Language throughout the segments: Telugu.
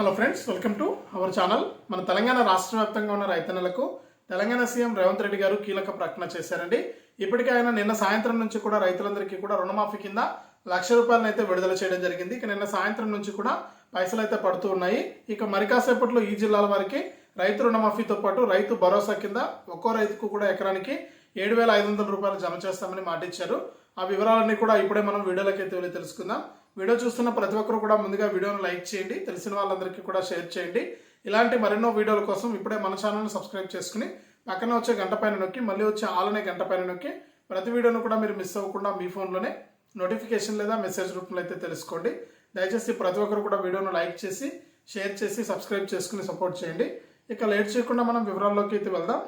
Hello friends welcome to our channel మన తెలంగాణ రాష్ట్ర వ్యాప్తంగా ఉన్న రైతన్నలకు తెలంగాణ సీఎం రేవంత్ రెడ్డి గారు కీలక ప్రకటన చేశారండి. ఇప్పటికే ఆయన నిన్న సాయంత్రం నుంచి కూడా రైతులందరికీ కూడా రుణమాఫీ కింద లక్ష రూపాయలను అయితే విడుదల చేయడం జరిగింది. ఇక నిన్న సాయంత్రం నుంచి కూడా పైసలు అయితే పడుతూ ఉన్నాయి. ఇక మరి కాసేపట్లో ఈ జిల్లాల వారికి రైతు రుణమాఫీతో పాటు రైతు భరోసా కింద ఒక్కో రైతుకు కూడా ఎకరానికి ఏడు వేల ఐదు వందల రూపాయలు జమ చేస్తామని మాటిచ్చారు ఆ వివరాలన్నీ కూడా ఇప్పుడే మనం వీడియోలోకి అయితే వెళ్ళి తెలుసుకుందాం. వీడియో చూస్తున్న ప్రతి ఒక్కరు కూడా ముందుగా వీడియోను లైక్ చేయండి తెలిసిన వాళ్ళందరికీ కూడా షేర్ చేయండి. ఇలాంటి మరెన్నో వీడియోల కోసం ఇప్పుడే మన ఛానల్ని సబ్స్క్రైబ్ చేసుకుని పక్కన వచ్చే గంట పైన నొక్కి మళ్ళీ వచ్చే ఆలనే గంట పైన నొక్కి ప్రతి వీడియోను కూడా మీరు మిస్ అవ్వకుండా మీ ఫోన్లోనే నోటిఫికేషన్ లేదా మెసేజ్ రూపంలో అయితే తెలుసుకోండి. దయచేసి ప్రతి ఒక్కరు కూడా వీడియోను లైక్ చేసి షేర్ చేసి సబ్స్క్రైబ్ చేసుకుని సపోర్ట్ చేయండి. ఇక లేట్ చేయకుండా మనం వివరాల్లోకి అయితే వెళ్దాం.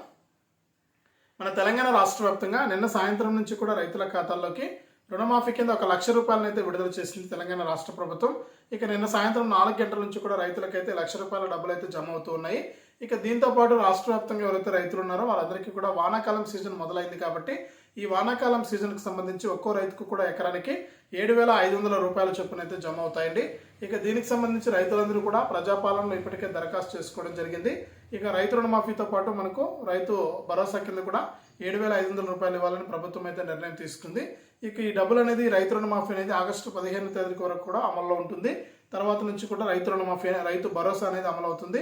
మన తెలంగాణ రాష్ట్ర వ్యాప్తంగా నిన్న సాయంత్రం నుంచి కూడా రైతుల ఖాతాల్లోకి రుణమాఫీ కింద ఒక లక్ష రూపాయలను అయితే విడుదల చేసింది తెలంగాణ రాష్ట్ర ప్రభుత్వం. ఇక నిన్న సాయంత్రం నాలుగు గంటల నుంచి కూడా రైతులకైతే లక్ష రూపాయల డబ్బులు అయితే జమ అవుతూ ఉన్నాయి. ఇక దీంతో పాటు రాష్ట్ర వ్యాప్తంగా ఎవరైతే రైతులు ఉన్నారో వాళ్ళందరికీ కూడా వానాకాలం సీజన్ మొదలైంది కాబట్టి ఈ వానాకాలం సీజన్కి సంబంధించి ఒక్కో రైతుకు కూడా ఎకరానికి ఏడు వేల ఐదు వందల రూపాయల చొప్పున అయితే జమ అవుతాయండి. ఇక దీనికి సంబంధించి రైతులందరూ కూడా ప్రజాపాలనలో ఇప్పటికే దరఖాస్తు చేసుకోవడం జరిగింది. ఇక రైతు రుణమాఫీతో పాటు మనకు రైతు భరోసా కింద కూడా ఏడు వేల ఐదు వందల రూపాయలు ఇవ్వాలని ప్రభుత్వం అయితే నిర్ణయం తీసుకుంది. ఇక ఈ డబ్బులు అనేది రైతు రుణమాఫీ అనేది ఆగస్టు పదిహేను తేదీ వరకు కూడా అమల్లో ఉంటుంది. తర్వాత నుంచి కూడా రైతు రుణమాఫీ రైతు భరోసా అనేది అమలు అవుతుంది.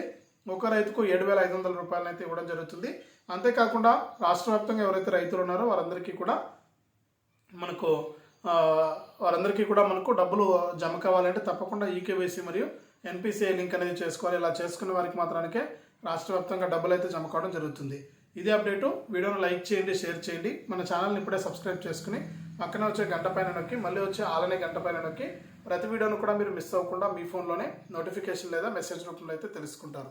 ఒక రైతుకు ఏడు వేల ఐదు వందల రూపాయలు అయితే ఇవ్వడం జరుగుతుంది. అంతేకాకుండా రాష్ట్ర వ్యాప్తంగా ఎవరైతే రైతులు ఉన్నారో వారందరికీ కూడా మనకు వారందరికీ కూడా మనకు డబ్బులు జమ కావాలంటే తప్పకుండా ఈకేవైసీ మరియు ఎన్పిసిఐ లింక్ అనేది చేసుకోవాలి. ఇలా చేసుకునే వారికి మాత్రానికే రాష్ట్ర వ్యాప్తంగా డబ్బులు అయితే జమ కావడం జరుగుతుంది. ఇదే అప్డేటు. వీడియోను లైక్ చేయండి షేర్ చేయండి. మన ఛానల్ని ఇప్పుడే సబ్స్క్రైబ్ చేసుకుని పక్కన వచ్చే గంట పైన నొక్కి మళ్ళీ వచ్చే ఆలనే గంట పైన నొక్కి ప్రతి వీడియోను కూడా మీరు మిస్ అవ్వకుండా మీ ఫోన్లోనే నోటిఫికేషన్ లేదా మెసేజ్ రూపంలో అయితే తెలుసుకుంటారు.